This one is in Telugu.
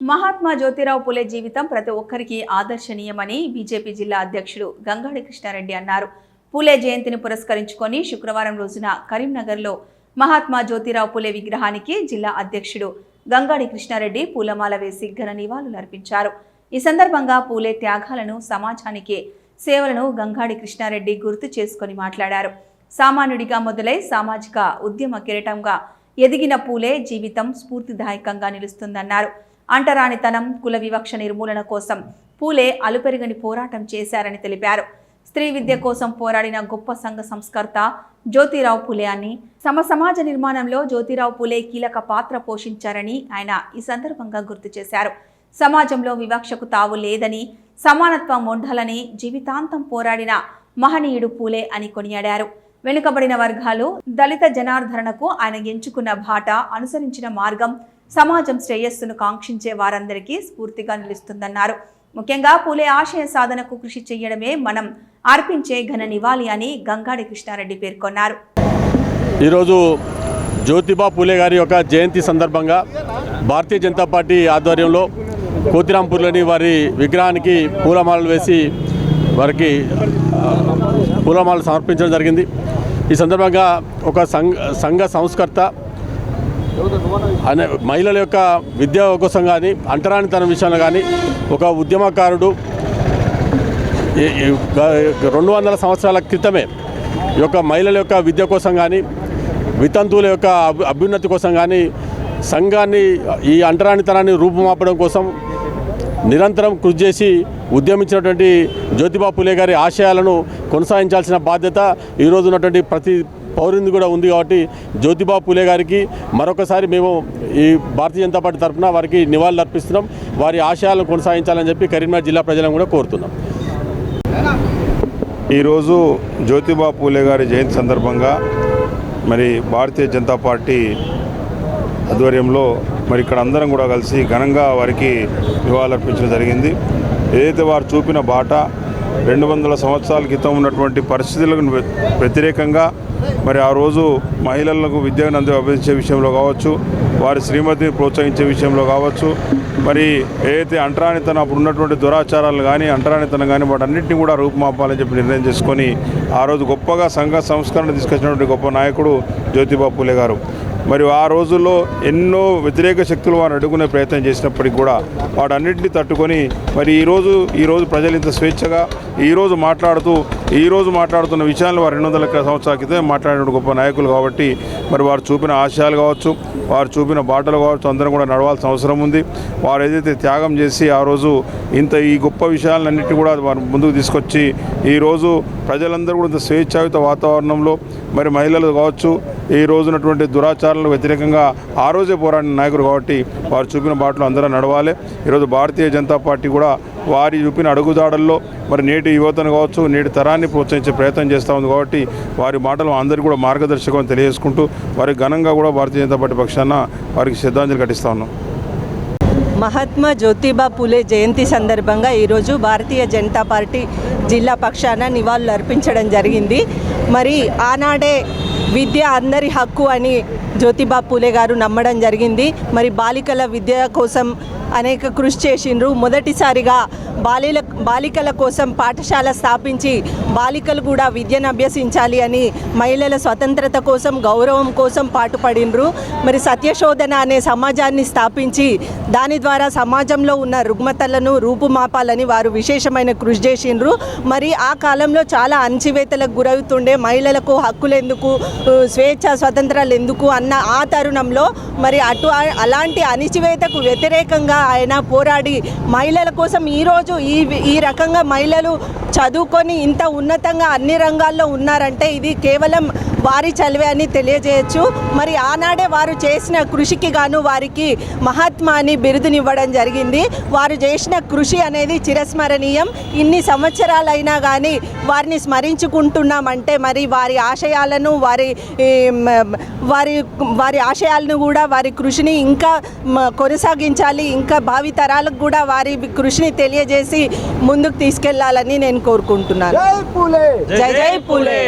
మహాత్మా జ్యోతిరావు పులే జీవితం ప్రతి ఒక్కరికి ఆదర్శనీయమని బీజేపీ జిల్లా అధ్యక్షుడు గంగాడి కృష్ణారెడ్డి అన్నారు. పూలే జయంతిని పురస్కరించుకొని శుక్రవారం రోజున కరీంనగర్లో మహాత్మా జ్యోతిరావు పులే విగ్రహానికి జిల్లా అధ్యక్షుడు గంగాడి కృష్ణారెడ్డి పూలమాల వేసి ఘన నివాళులర్పించారు ఈ సందర్భంగా పూలే త్యాగాలను సమాజానికి సేవలను గంగాడి కృష్ణారెడ్డి గుర్తు చేసుకొని మాట్లాడారు. సామాన్యుడిగా మొదలై సామాజిక ఉద్యమ కిరీటంగా ఎదిగిన పూలే జీవితం స్ఫూర్తిదాయకంగా నిలుస్తుందన్నారు. అంటరానితనం కుల వివక్ష నిర్మూలన కోసం పూలే అలుపెరుగని పోరాటం చేశారని తెలిపారు. స్త్రీ విద్య కోసం పోరాడిన గొప్ప సంఘ సంస్కర్త జ్యోతిరావు పూలే అని సమ సమాజ నిర్మాణంలో జ్యోతిరావు పూలే కీలక పాత్ర పోషించారని ఆయన ఈ సందర్భంగా గుర్తు చేశారు. సమాజంలో వివక్షకు తావు లేదని సమానత్వం ఉండాలని జీవితాంతం పోరాడిన మహనీయుడు పూలే అని కొనియాడారు. వెనుకబడిన వర్గాలు దళిత జనార్దనకు ఆయన ఎంచుకున్న బాట అనుసరించిన మార్గం సమాజం శ్రేయస్సును కాంక్షించే వారందరికీ స్ఫూర్తిగా నిలుస్తుందన్నారు. ముఖ్యంగా పూలే ఆశయ సాధనకు కృషి చేయడమే మనం అర్పించే ఘన నివాళి అని గంగాడి కృష్ణారెడ్డి పేర్కొన్నారు. ఈరోజు జ్యోతిబా పూలే గారి యొక్క జయంతి సందర్భంగా భారతీయ జనతా పార్టీ ఆధ్వర్యంలో కోతిరాంపూర్లోని వారి విగ్రహానికి పూలమాలలు వేసి వారికి పూలమాలలు సమర్పించడం జరిగింది. ఈ సందర్భంగా ఒక సంఘ సంఘ సంస్కర్త అనే మహిళల యొక్క విద్య కోసం కానీ అంటరానితనం విషయంలో కానీ ఒక ఉద్యమకారుడు రెండు వందల సంవత్సరాల క్రితమే ఈ యొక్క మహిళల యొక్క విద్య కోసం కానీ వితంతువుల యొక్క అభ్యున్నతి కోసం కానీ సంఘాన్ని ఈ అంటరానితనాన్ని రూపుమాపడం కోసం నిరంతరం కృషి చేసి ఉద్యమించినటువంటి జ్యోతిబా పులే గారి ఆశయాలను కొనసాగించాల్సిన బాధ్యత ఈరోజు ఉన్నటువంటి ప్రతి పౌరుంది కూడా ఉంది కాబట్టి జ్యోతిబా పులే గారికి మరొకసారి మేము ఈ భారతీయ జనతా పార్టీ తరఫున వారికి నివాళులు అర్పిస్తున్నాం. వారి ఆశయాలను కొనసాగించాలని చెప్పి కరీంనగర్ జిల్లా ప్రజలను కూడా కోరుతున్నాం. ఈరోజు జ్యోతిబా పూలే గారి జయంతి సందర్భంగా మరి భారతీయ జనతా పార్టీ ఆధ్వర్యంలో మరి ఇక్కడ అందరం కూడా కలిసి ఘనంగా వారికి నివాళులర్పించడం జరిగింది. ఏదైతే వారు చూపిన బాట రెండు వందల సంవత్సరాల క్రితం ఉన్నటువంటి పరిస్థితులకు వ్యతిరేకంగా మరి ఆ రోజు మహిళలకు విద్యను అందు అభ్యసించే విషయంలో కావచ్చు వారి శ్రీమతిని ప్రోత్సహించే విషయంలో కావచ్చు మరి ఏదైతే అంటరానితనం అప్పుడు ఉన్నటువంటి దురాచారాలు కానీ అంటరానితనం కానీ వాటన్నింటినీ కూడా రూపుమాపాలని చెప్పి నిర్ణయం చేసుకొని ఆ రోజు గొప్పగా సంఘ సంస్కరణ తీసుకొచ్చినటువంటి గొప్ప నాయకుడు జ్యోతిబా పూలే గారు. మరి ఆ రోజుల్లో ఎన్నో వ్యతిరేక శక్తులు వారు అడుగునే ప్రయత్నం చేసినప్పటికీ కూడా వాటన్నింటినీ తట్టుకొని మరి ఈరోజు ఈరోజు ప్రజలు ఇంత స్వేచ్ఛగా ఈరోజు మాట్లాడుతూ ఈరోజు మాట్లాడుతున్న విషయాలు వారు రెండు వందల సంవత్సరాల క్రితం మాట్లాడిన గొప్ప నాయకులు కాబట్టి మరి వారు చూపిన ఆశయాలు కావచ్చు వారు చూపిన బాటలు కావచ్చు అందరం కూడా నడవాల్సిన అవసరం ఉంది. వారు ఏదైతే త్యాగం చేసి ఆ రోజు ఇంత ఈ గొప్ప విషయాలన్నింటినీ కూడా వారు ముందుకు తీసుకొచ్చి ఈరోజు ప్రజలందరూ కూడా ఇంత స్వేచ్ఛాయుత వాతావరణంలో మరి మహిళలు కావచ్చు ఈ రోజునటువంటి దురాచారాలకు వ్యతిరేకంగా ఆ రోజే పోరాడిన నాయకుడు కాబట్టి వారు చూపిన బాటలు అందరూ నడవాలి. ఈరోజు భారతీయ జనతా పార్టీ కూడా వారి చూపిన అడుగుదాడల్లో మరి నేటి యువతను కావచ్చు నేటి తరాన్ని ప్రోత్సహించే ప్రయత్నం చేస్తూ ఉంది కాబట్టి వారి మాటలు అందరికీ కూడా మార్గదర్శకం తెలియజేసుకుంటూ వారి ఘనంగా కూడా భారతీయ జనతా పార్టీ పక్షాన వారికి శ్రద్ధాంజలి ఘటిస్తా ఉన్నాం. మహాత్మా జ్యోతిబా పూలే జయంతి సందర్భంగా ఈరోజు భారతీయ జనతా పార్టీ జిల్లా పక్షాన నివాళులు అర్పించడం జరిగింది. మరి ఆనాడే విద్య అందరి హక్కు అని జ్యోతిబా పూలే గారు నమ్మడం జరిగింది. మరి బాలికల విద్య కోసం అనేక కృషి చేసిండ్రు. మొదటిసారిగా బాలిల బాలికల కోసం పాఠశాల స్థాపించి బాలికలు కూడా విద్యను అభ్యసించాలి అని మహిళల స్వతంత్రత కోసం గౌరవం కోసం పాటుపడిండ్రు. మరి సత్యశోధన అనే సమాజాన్ని స్థాపించి దాని ద్వారా సమాజంలో ఉన్న రుగ్మతలను రూపుమాపాలని వారు విశేషమైన కృషి చేసిండ్రు. మరి ఆ కాలంలో చాలా అణచివేతలకు గురవుతుండే మహిళలకు హక్కులు ఎందుకు స్వేచ్ఛ స్వతంత్రాలు ఎందుకు అన్న ఆ తరుణంలో మరి అటు అలాంటి అణిచివేతకు వ్యతిరేకంగా ఆయన పోరాడి మహిళల కోసం ఈరోజు ఈ ఈ రకంగా మహిళలు చదువుకొని ఇంత ఉన్నతంగా అన్ని రంగాల్లో ఉన్నారంటే ఇది కేవలం వారి చలివే అని తెలియజేయచ్చు. మరి ఆనాడే వారు చేసిన కృషికి గాను వారికి మహాత్మా అని బిరుదునివ్వడం జరిగింది. వారు చేసిన కృషి అనేది చిరస్మరణీయం. ఇన్ని సంవత్సరాలైనా కానీ వారిని స్మరించుకుంటున్నామంటే మరి వారి ఆశయాలను వారి వారి వారి ఆశయాలను కూడా వారి కృషిని ఇంకా కొనసాగించాలి. ఇంకా భావి తరాలకు కూడా వారి కృషిని తెలియజేసి ముందుకు తీసుకెళ్ళాలని నేను కోరుకుంటున్నాను. జై పూలే! జై జై పూలే!